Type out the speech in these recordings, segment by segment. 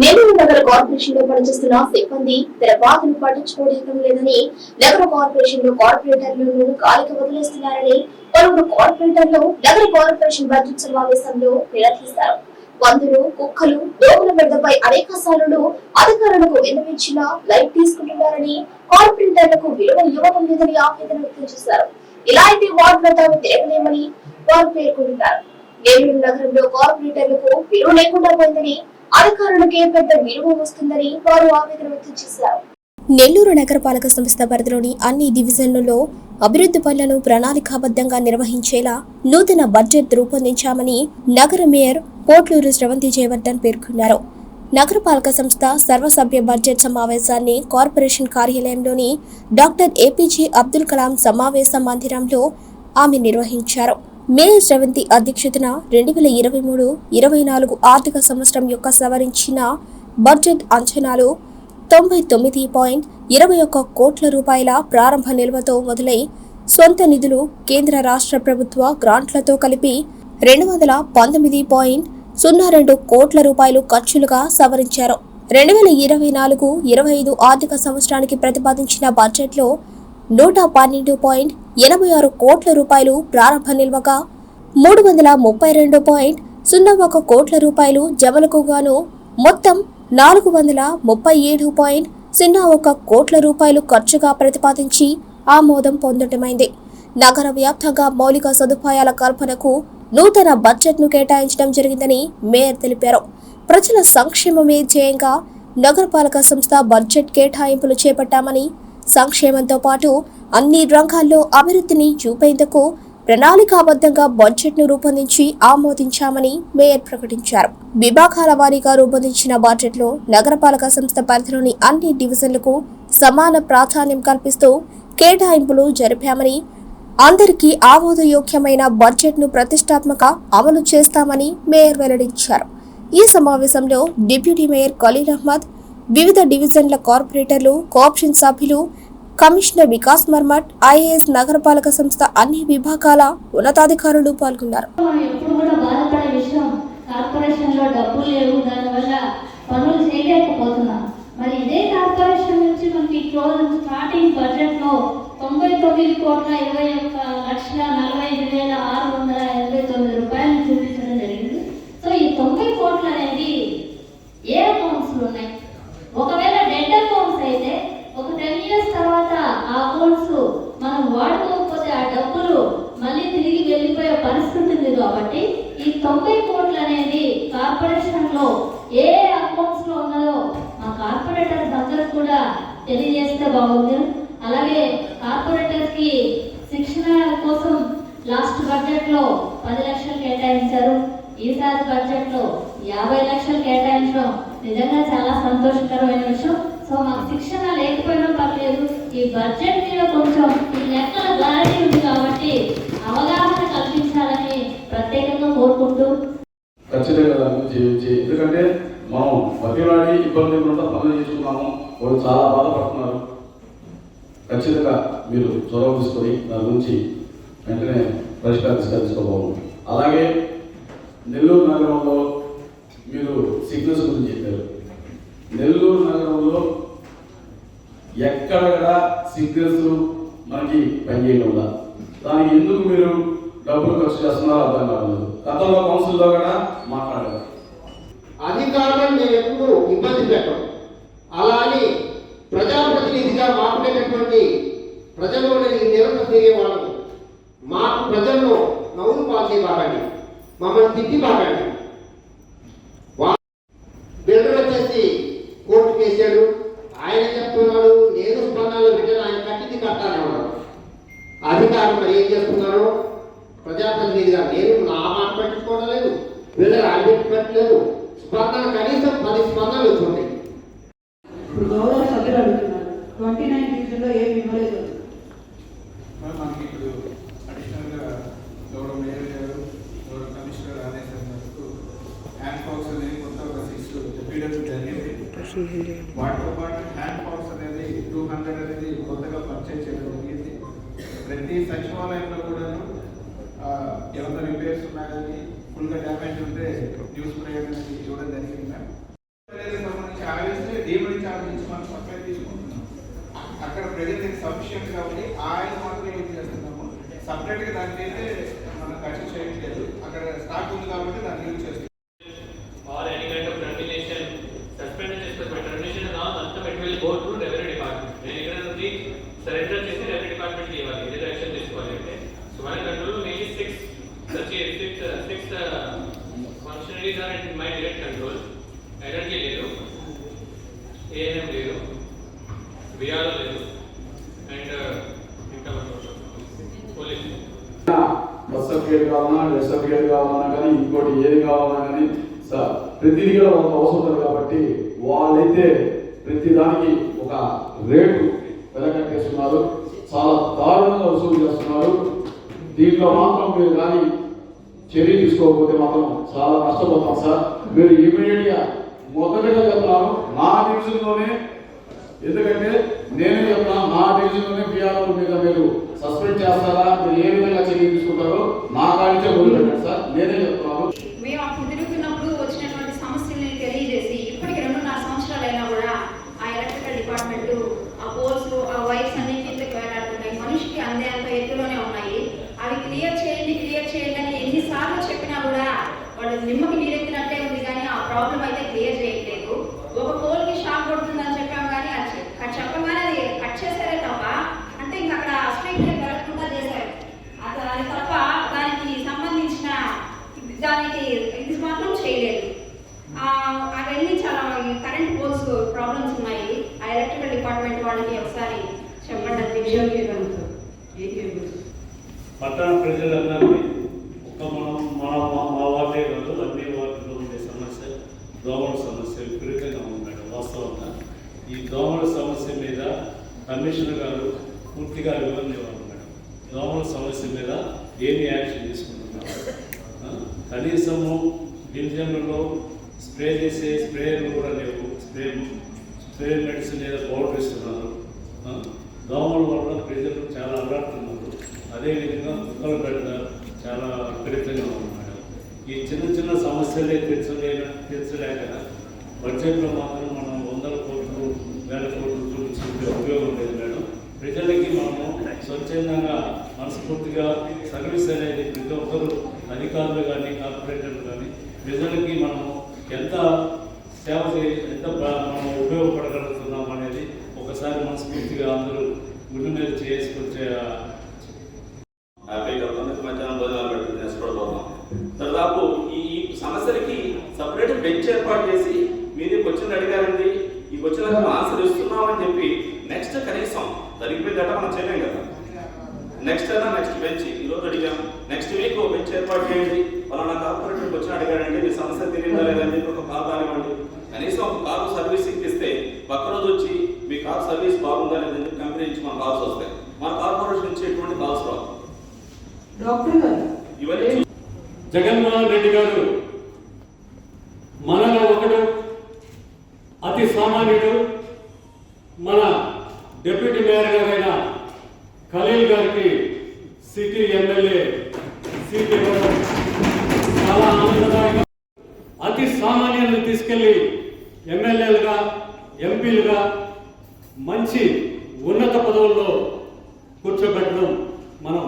నెల్లూరు నగర కార్పొరేషన్లో పనిచేస్తున్న సిబ్బంది తన బాధను పట్టించుకోవడం లేదని నగర కార్పొరేషన్లో కార్పొరేటర్లను గాలికి వదిలేస్తున్నారని పలువురు కార్పొరేటర్లు నగర కార్పొరేషన్ బడ్జెట్ సమావేశంలో నిలదీశారు పందులు కుక్కలు దోమల బిడ్డపై అనేక సార్లు అధికారులకు విన్నవించినా లైట్ తీసుకుంటున్నారని కార్పొరేటర్లకు విలువ ఇవ్వడం లేదని ఆవేదన వ్యక్తం చేశారు. ఇలా అయితే వార్డులో తాము తిరగలేమని వారు పేర్కొంటున్నారు నెల్లూరు నగరంలో కార్పొరేటర్లకు విలువ లేకుండా పోయిందని అధికారులకే పెద్ద విలువ వస్తుందని వారు ఆవేదన వ్యక్తం చేశారు. నెల్లూరు నగరపాలక సంస్థ పరిధిలోని అన్ని డివిజన్లలో అభివృద్ధి పనులను ప్రణాళికాబద్ధంగా నిర్వహించేలా నూతన బడ్జెట్ రూపొందించామని నగర మేయర్ పోట్లూరు శ్రవంతి జయవర్ధన్ పేర్కొన్నారు. నగరపాలక సంస్థ సర్వసభ్య బడ్జెట్ సమావేశాన్ని కార్పొరేషన్ కార్యాలయంలోని డాక్టర్ ఏపీజే అబ్దుల్ కలాం సమావేశ మందిరంలో ఆమె నిర్వహించారు. మే శ్రవంతి అధ్యక్షతన రెండు వేల ఇరవై మూడు ఇరవై నాలుగు ఆర్థిక సంవత్సరం యొక్క సవరించిన బడ్జెట్ అంచనాలు తొంభై తొమ్మిది పాయింట్ ఇరవై ఒక్క కోట్ల రూపాయల ప్రారంభ నిల్వతో మొదలై సొంత నిధులు కేంద్ర రాష్ట్ర ప్రభుత్వ గ్రాంట్లతో కలిపి రెండు వందల పంతొమ్మిది పాయింట్ సున్నా రెండు కోట్ల రూపాయలు ఖర్చులుగా సవరించారు. రెండు వేల ఇరవై నాలుగు ఇరవై ఐదు ఆర్థిక సంవత్సరానికి ప్రతిపాదించిన బడ్జెట్లో నూట పన్నెండు పాయింట్ ఎనభై ఆరు కోట్ల రూపాయలు ప్రారంభ నిల్వగా మూడు వందల ముప్పై రెండు పాయింట్ సున్నా ఒక కోట్ల రూపాయలు జమలకు గాను మొత్తం నాలుగు వందల ముప్పై ఏడు పాయింట్ సున్నా ఒక కోట్ల రూపాయలు ఖర్చుగా ప్రతిపాదించి ఆమోదం పొందటమైంది. నగర వ్యాప్తంగా మౌలిక సదుపాయాల కల్పనకు నూతన బడ్జెట్ను కేటాయించడం జరిగిందని మేయర్ తెలిపారు. ప్రజల సంక్షేమమే ధ్యేయంగా నగరపాలక సంస్థ బడ్జెట్ కేటాయింపులు చేపట్టామని సంక్షేమంతో పాటు అన్ని రంగాల్లో అభివృద్ధిని చూపేందుకు ప్రణాళికాబద్ధంగా బడ్జెట్ను రూపొందించి ఆమోదించామని మేయర్ ప్రకటించారు. విభాగాల వారీగా రూపొందించిన బడ్జెట్లో నగరపాలక సంస్థ పరిధిలోని అన్ని డివిజన్లకు సమాన ప్రాధాన్యం కల్పిస్తూ కేటాయింపులు జరిపామని అందరికీ ఆమోదయోగ్యమైన బడ్జెట్ను ప్రతిష్టాత్మక అమలు చేస్తామని మేయర్ వెల్లడించారు. ఈ సమావేశంలో డిప్యూటీ మేయర్ ఖలీల్ అహ్మద్ వివిధ డివిజన్ల కార్పొరేటర్లు కోఆప్షన్ సభ్యులు కమిషనర్ వికాస్ మర్మట్ ఐఏఎస్ నగరపాలక సంస్థ అన్ని విభాగాల ఉన్నతాధికారులు పాల్గొన్నారు. డబ్బులు లేవు దానివల్ల పనులు చేయలేకపోతున్నాం. మరి ఇదే కార్పొరేషన్ నుంచి మనకి క్లోజ్ స్టార్టింగ్ తొంభై తొమ్మిది కోట్ల ఇరవై ఒక్క లక్షల నలభై ఐదు వేల ఆరు వందల ఎనభై తొమ్మిది రూపాయలు చూపించడం జరిగింది సో ఈ తొంభై కోట్లు అనేది ఏ అకౌంట్స్లో ఉన్నాయి ఒకవేళ డెడ్ అకౌంట్స్ అయితే ఒక టెన్ ఇయర్స్ తర్వాత ఆ అకౌంట్స్ మనం వాడుకోకపోతే ఆ డబ్బులు మళ్ళీ తిరిగి వెళ్ళిపోయే పరిస్థితి ఉంది కాబట్టి ఈ తొంభై కోట్లు అనేది కార్పొరేషన్లో ఏ అకౌంట్స్లో ఉన్నదో మా కార్పొరేటర్స్ అందరూ కూడా తెలియజేస్తే బాగుంది. అలాగే కార్పొరేటర్కి కి శిక్షణ కోసం లాస్ట్ బడ్జెట్లో పది లక్షలు కేటాయించారు. ఈసారి బడ్జెట్లో యాభై లక్షలు కేటాయించడం నిజంగా చాలా సంతోషకరమైన విషయం. సో మాకు శిక్షణ లేకపోయినా పర్లేదు ఈ బడ్జెట్ మీద కొంచెం ఈ లెక్కల క్లారిటీ ఉంది కాబట్టి అవగాహన కల్పించాలని ప్రత్యేకంగా కోరుకుంటూ ఖచ్చితంగా దాని గురించి చేయొచ్చు. ఎందుకంటే మనం బతిలాడి ఇబ్బంది లేకుండా పనులు వాళ్ళు చాలా బాధపడుతున్నారు. ఖచ్చితంగా మీరు చొరవ తీసుకొని దాని గురించి వెంటనే పరిష్కారం తీసుకోబోతుంది అలాగే నెల్లూరు నగరంలో మీరు సిగ్నల్స్ గురించి చెప్పారు. నెల్లూరు నగరంలో ఎక్కడ సిగ్నల్స్ మనకి పనిచేయకుండా దానికి ఎందుకు మీరు డబ్బులు ఖర్చు చేస్తున్నారో అర్థం కాలేదు గతంలో కౌన్సిల్లో కూడా మాట్లాడారు. అధికారులను ఎప్పుడు ఇబ్బంది పెట్టడం అలా అని ప్రజాప్రతినిధిగా మాట్లాడేటటువంటి నేను నిరంతరం తిరిగే వాళ్ళము ప్రజల్లో నవ్వులు పాల్చే బాగండి మమ్మల్ని తిట్టి బాగండి ఇప్పుడు గౌరవ సభ్యులు అడుగుతున్నారు. ట్వంటీ నైన్ డివిజన్లో ఏమి ఇవ్వలేదు? మనకి ఇప్పుడు అడిషనల్గా గౌరవ మేయర్ గారు గౌరవ కమిషనర్ ఆదేశం మేరకు హ్యాండ్ పవర్స్ అనేది కొత్త ఒక సిక్స్ చెప్పడం జరిగింది వాటితో పాటు హ్యాండ్ పవర్స్ అనేది టూ హండ్రెడ్ అనేది కొత్తగా పర్చేజ్ చేయడం జరిగింది. ప్రతి సచివాలయంలో కూడాను ఏమైనా రిపేర్స్ ఉన్నా కానీ ఫుల్గా డ్యామేజ్ ఉంటే న్యూస్ ప్రేయర్ అనేది ఇవ్వడం జరిగింది మ్యామ్. సపరేట్గా దానికైతే మనం ఖర్చు చేయట్లేదు అక్కడ స్టాక్ ఉంది కాబట్టి దాన్ని యూజ్ చేస్తాం ఇంకోటి సార్ ప్రతిదీ కూడా వాళ్ళకి అవసరం కాబట్టి వాళ్ళైతే ప్రతి దానికి ఒక రేటు వెలకట్టేస్తున్నారు చాలా దారుణంగా వసూలు చేస్తున్నారు. దీంట్లో మాత్రం మీరు కానీ చర్య తీసుకోకపోతే మాత్రం చాలా కష్టపోతాం సార్. మీరు ఇమీడియట్గా మొదటగా చెప్తున్నాను నా డివిజన్లోనే ఎందుకంటే నేనే చెప్తాను నా డివిజన్లోనే పిఆర్ఓ మీద మీరు సస్పెండ్ చేస్తారా? మీరు ఏ విధంగా చర్య తీసుకుంటారో నా కాడిచే వదిలిపెట్టండి సార్. నేనే చెప్తున్నాను మేము అప్పుడు తిరుగుతున్నప్పుడు వచ్చినటువంటి సమస్యల్ని తెలియజేసి ఇప్పటికి రెండున్నర సంవత్సరాలు అయినా కూడా ఆ ఎలక్ట్రికల్ డిపార్ట్మెంట్ ఆ పోల్స్ ఆ వైర్స్ అన్ని కిందకి వేలాడుతున్నాయి మనిషికి అందేంత ఎత్తులోనే ఉన్నాయి అవి క్లియర్ చేయండి క్లియర్ చేయండి అని ఎన్నిసార్లు చెప్పినా కూడా వాళ్ళు నిమ్మకి నీరెత్తినట్టే ఉంది కానీ ఆ ప్రాబ్లం అయితే క్లియర్ చేయట్లేదు ఒక పోల్కి షాక్ కొడుతుందని చెప్పాం కానీ అది చె- అది చెప్పగానే అది కట్ చేశారే తప్ప అంటే ఇంకా అక్కడ స్ట్రీట్ లైట్ వెళ్ళకుండా చేశారు అది అది తప్ప దానికి సంబంధించిన దానికి ఇది మాత్రం చేయలేదు ఆ, అవన్నీ చాలా కరెంట్ పోల్స్ ప్రాబ్లమ్స్ ఉన్నాయి ఆ ఎలక్ట్రికల్ డిపార్ట్మెంట్ వాళ్ళకి ఒకసారి చెప్పండి అధ్యక్ష ఏ కేబుల్స్ పట్టణ ప్రజలందరినీ ఒక మనం మన మా మా వార్డే కాదు అన్ని వార్డులో ఉండే సమస్య దోమల సమస్య విపరీతంగా ఉంది మేడం వాస్తవంగా. ఈ దోమల సమస్య మీద కమిషనర్ గారు పూర్తిగా వివరణ ఇవ్వాలి మేడం. దోమల సమస్య మీద ఏమి యాక్షన్ తీసుకుంటున్నారు? కనీసము డివిజన్లలో స్ప్రే చేసే స్ప్రేయర్లు కూడా లేవు. స్ప్రే స్ప్రే మెడిసిన్ ఏదో పౌడర్ ఇస్తున్నారు దోమల వల్ల ప్రజలు చాలా అలర్టున్నారు అదేవిధంగా కుక్కల బెడద చాలా విపరీతంగా ఉన్నాడు మేడం. ఈ చిన్న చిన్న సమస్యలే తీర్చలేక తీర్చలేక బడ్జెట్లో మాత్రం మనం వందల కోట్లు వేల కోట్లు చూపించుకుంటే ఉపయోగం లేదు మేడం. ప్రజలకి మనము స్వచ్ఛందంగా మనస్ఫూర్తిగా సర్వీస్ అనేది ప్రతి ఒక్కరు అధికారులు కానీ కార్పొరేటర్లు కానీ ప్రజలకి మనము ఎంత సేవ చేయ ఎంత మనం ఉపయోగపడగలుగుతున్నాం అనేది ఒకసారి మనస్ఫూర్తిగా అందరూ గుండె మీద చేసుకొచ్చే హ్యాపీగా తొమ్మిది మధ్యాహ్నం భోజనాలు పెడుతుంది నష్టపడిపోతాం దాదాపు ఈ ఈ సమస్యలకి సపరేట్ బెంచ్ ఏర్పాటు చేసి మీరు ఈ క్వశ్చన్ అడిగారండి ఈ క్వశ్చన్ ఆన్సర్ ఇస్తున్నామని చెప్పి నెక్స్ట్ కనీసం జరిగిపోయిందట మనం చేయలేం కదా నెక్స్ట్ అయినా నెక్స్ట్ బెంచ్ ఈ రోజు అడిగాం నెక్స్ట్ వీక్ ఒక బెంచ్ ఏర్పాటు చేయండి పలానా కార్పొరేటర్ క్వశ్చన్ అడిగారండి మీ సమస్య తెలియదా లేదని చెప్పి ఒక కాల్ కానివ్వండి కనీసం ఒక కారు సర్వీస్ ఇప్పిస్తే పక్క రోజు వచ్చి మీ కార్ సర్వీస్ బాగుందా లేదని చెప్పి కంపెనీ నుంచి మన కాల్స్ వస్తాయి మన కార్పొరేషన్ నుంచి ఎటువంటి కాల్స్ రావు డాక్టర్ గారు ఇవన్నీ చూ- జగన్మోహన్ రెడ్డి గారు మనలో ఒకడు అతి సామాన్యుడు మన డిప్యూటీ మేయర్ గారైన ఖలీల్ గారికి సిటీ ఎమ్మెల్యే సీట్ ఇవ్వడం చాలా ఆనందదాయకం. అతి సామాన్యులను తీసుకెళ్ళి ఎమ్మెల్యేలుగా ఎంపీలుగా మంచి ఉన్నత పదవుల్లో కూర్చోబెట్టడం మనం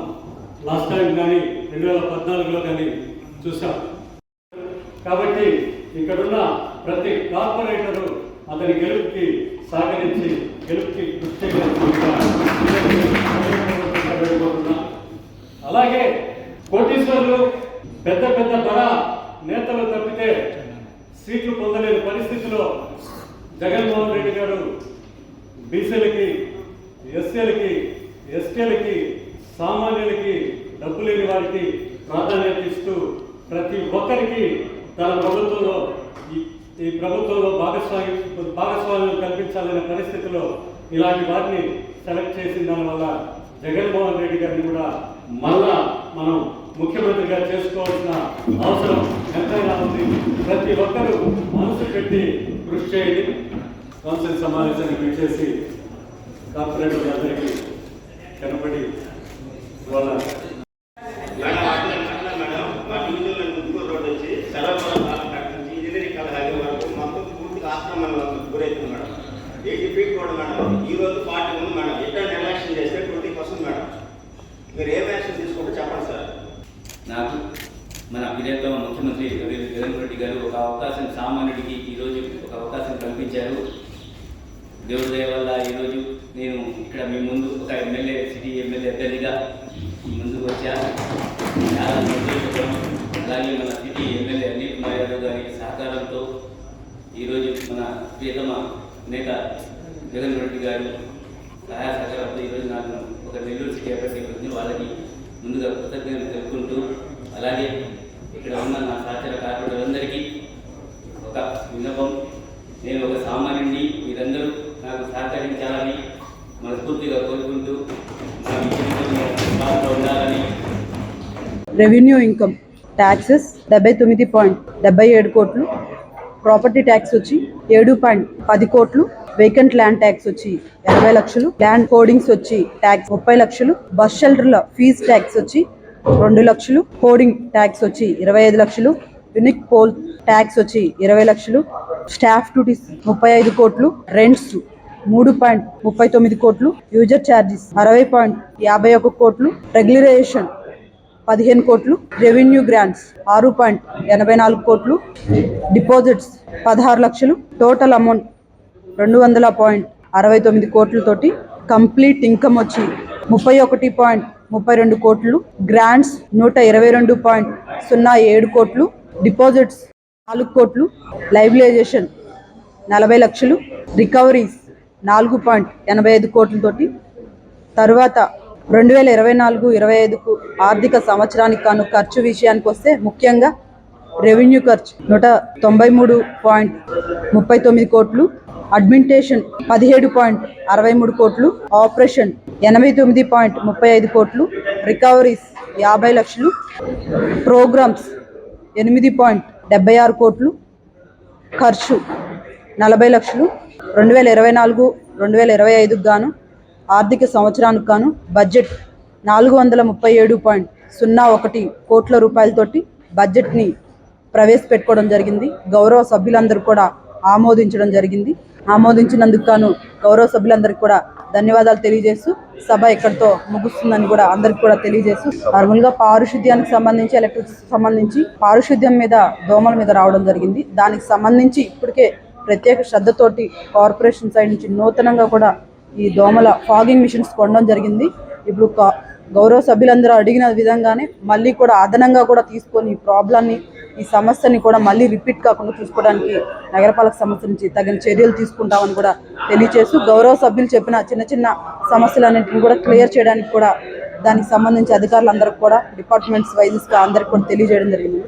లాస్ట్ టైం కానీ రెండు వేల పద్నాలుగులో కానీ చూసాం కాబట్టి ఇక్కడున్న ప్రతి కార్పొరేటరు అతని గెలుపుకి సహకరించి గెలుపుకి కృషి అలాగే కోటీశ్వరులు పెద్ద పెద్ద ధర నేతలు తప్పితే సీట్లు పొందలేని పరిస్థితిలో జగన్మోహన్ రెడ్డి గారు బీసీలకి ఎస్సీలకి ఎస్టీలకి సామాన్యులకి డబ్బు లేని వారికి ప్రాధాన్యత ఇస్తూ ప్రతి ఒక్కరికి తన ప్రభుత్వంలో ఈ- ఈ ప్రభుత్వంలో భాగస్వామి భాగస్వామ్యం కల్పించాలనే పరిస్థితిలో ఇలాంటి వారిని సెలెక్ట్ చేసిన దానివల్ల జగన్మోహన్ రెడ్డి గారిని కూడా మళ్ళా మనం ముఖ్యమంత్రిగా చేసుకోవాల్సిన అవసరం ఎంతైనా ఉంది. ప్రతి ఒక్కరూ మనసు పెట్టి కృషి చేయండి. కౌన్సిల్ సమావేశాన్ని పిలిచేసి కార్పొరేటర్ అందరికీ కనపడి వాళ్ళ మేడం అట్లా మేడం మా డివిజన్లో ముగ్గురు రోడ్ వచ్చి సెలవుపురం కాలకాడ నుంచి ఇంజనీరింగ్ కాలేజ్ హైవే వరకు మొత్తం పూర్తిగా ఆక్రమణ గురైతుంది madam eighty feet road madam ఈ రోజు ఫార్టీ ఉంది మేడం ఎట్లా ఎలక్షన్ చేస్తే ట్వంటీ పర్సెంట్ మేడం. మీరు ఏం యాక్షన్ తీసుకుంటే చెప్పండి సార్. నాకు మన ప్రియతమ ముఖ్యమంత్రి జగన్ రెడ్డి గారు ఒక అవకాశం సామాన్యుడికి ఈరోజు ఒక అవకాశం కల్పించారు. దేవుడి వల్ల ఈరోజు నేను ఇక్కడ మీ ముందు ఒక ఎమ్మెల్యే సిటీ ఎమ్మెల్యే అభ్యర్థిగా ముందుకు వచ్చాను చాలా సంతోషం అలాగే మన సిటీ ఎమ్మెల్యే అనిల్ కుమార్ యాదవ్ గారి సహకారంతో ఈరోజు మన ప్రియతమ నేత జగన్ రెడ్డి గారు సహాయ సహకారంతో ఈరోజు నాకు ఒక నెల్లూరు సిటీ అభ్యర్థి వచ్చింది. వాళ్ళకి ముందుగా కృతజ్ఞతలు తెలుపుకుంటూ అలాగే ఇక్కడ ఉన్న నా సహచర కార్మికులందరికీ ఒక విన్నపం. నేను ఒక సామాన్యుడిని మీరందరూ నాకు సహకరించాలని మనస్ఫూర్తిగా కోరుకుంటూ ఉండాలని. రెవెన్యూ ఇన్కమ్ ట్యాక్సెస్ డెబ్బై తొమ్మిది పాయింట్ డెబ్బై ఏడు కోట్లు. ప్రాపర్టీ ట్యాక్స్ వచ్చి ఏడు పాయింట్ పది కోట్లు. వేకెంట్ ల్యాండ్ ట్యాక్స్ వచ్చి ఎనభై లక్షలు ల్యాండ్ హోర్డింగ్స్ వచ్చి ట్యాక్స్ ముప్పై లక్షలు బస్ షెల్టర్ల ఫీజ్ ట్యాక్స్ వచ్చి రెండు లక్షలు హోర్డింగ్ ట్యాక్స్ వచ్చి ఇరవై ఐదు లక్షలు యునిక్ పోల్ ట్యాక్స్ వచ్చి ఇరవై లక్షలు స్టాఫ్ డ్యూటీస్ ముప్పై ఐదు కోట్లు రెంట్స్ మూడు పాయింట్ ముప్పై తొమ్మిది కోట్లు యూజర్ ఛార్జెస్ అరవై పాయింట్ యాభై ఒక కోట్లు రెగ్యులరేషన్ పదిహేను కోట్లు రెవెన్యూ గ్రాంట్స్ ఆరు పాయింట్ ఎనభై నాలుగు కోట్లు డిపాజిట్స్ పదహారు లక్షలు టోటల్ అమౌంట్ రెండు వందల పాయింట్ అరవై తొమ్మిది కోట్లతోటి కంప్లీట్ ఇన్కమ్ వచ్చి ముప్పై ఒకటి పాయింట్ ముప్పై రెండు కోట్లు. గ్రాంట్స్ నూట ఇరవై రెండు పాయింట్ సున్నా ఏడు కోట్లు. డిపాజిట్స్ నాలుగు కోట్లు. లైబిలైజేషన్ నలభై లక్షలు. రికవరీస్ నాలుగు పాయింట్ ఎనభై ఐదు కోట్లతోటి. తరువాత రెండు వేల ఇరవై నాలుగు ఇరవై ఐదుకు ఆర్థిక సంవత్సరానికి కాను ఖర్చు విషయానికి వస్తే ముఖ్యంగా రెవెన్యూ ఖర్చు నూట తొంభై మూడు పాయింట్ ముప్పై తొమ్మిది కోట్లు. అడ్మింటేషన్ పదిహేడు పాయింట్ అరవై మూడు కోట్లు ఆపరేషన్ ఎనభై తొమ్మిది పాయింట్ ముప్పై ఐదు కోట్లు రికవరీస్ యాభై లక్షలు ప్రోగ్రామ్స్ ఎనిమిది పాయింట్ డెబ్బై ఆరు కోట్లు ఖర్చు నలభై లక్షలు రెండు వేల ఇరవై నాలుగు రెండు వేల ఇరవై ఐదుకు గాను ఆర్థిక సంవత్సరానికి గాను బడ్జెట్ నాలుగు వందల ముప్పై ఏడు పాయింట్ సున్నా ఒకటి కోట్ల రూపాయలతోటి బడ్జెట్ని ప్రవేశపెట్టుకోవడం జరిగింది. గౌరవ సభ్యులందరూ కూడా ఆమోదించడం జరిగింది. ఆమోదించినందుకు గాను గౌరవ సభ్యులందరికీ కూడా ధన్యవాదాలు తెలియజేస్తూ సభ ఎక్కడితో ముగుస్తుందని కూడా అందరికి కూడా తెలియజేస్తూ నార్మల్గా పారిశుద్ధ్యానికి సంబంధించి ఎలక్ట్రిసిటీ సంబంధించి పారిశుద్ధ్యం మీద దోమల మీద రావడం జరిగింది. దానికి సంబంధించి ఇప్పటికే ప్రత్యేక శ్రద్ధతోటి కార్పొరేషన్ సైడ్ నుంచి నూతనంగా కూడా ఈ దోమల ఫాగింగ్ మిషన్స్ కొనడం జరిగింది. ఇప్పుడు కా- గౌరవ సభ్యులందరూ అడిగిన విధంగానే మళ్ళీ కూడా అదనంగా కూడా తీసుకొని ఈ ప్రాబ్లమ్ని ఈ సమస్యని కూడా మళ్ళీ రిపీట్ కాకుండా చూసుకోవడానికి నగరపాలక సంస్థ నుంచి తగిన చర్యలు తీసుకుంటామని కూడా తెలియజేస్తూ గౌరవ సభ్యులు చెప్పిన చిన్న చిన్న సమస్యలన్నింటిని కూడా క్లియర్ చేయడానికి కూడా దానికి సంబంధించి అధికారులందరికీ కూడా డిపార్ట్మెంట్స్ వైజెస్గా అందరికి కూడా తెలియజేయడం జరిగింది.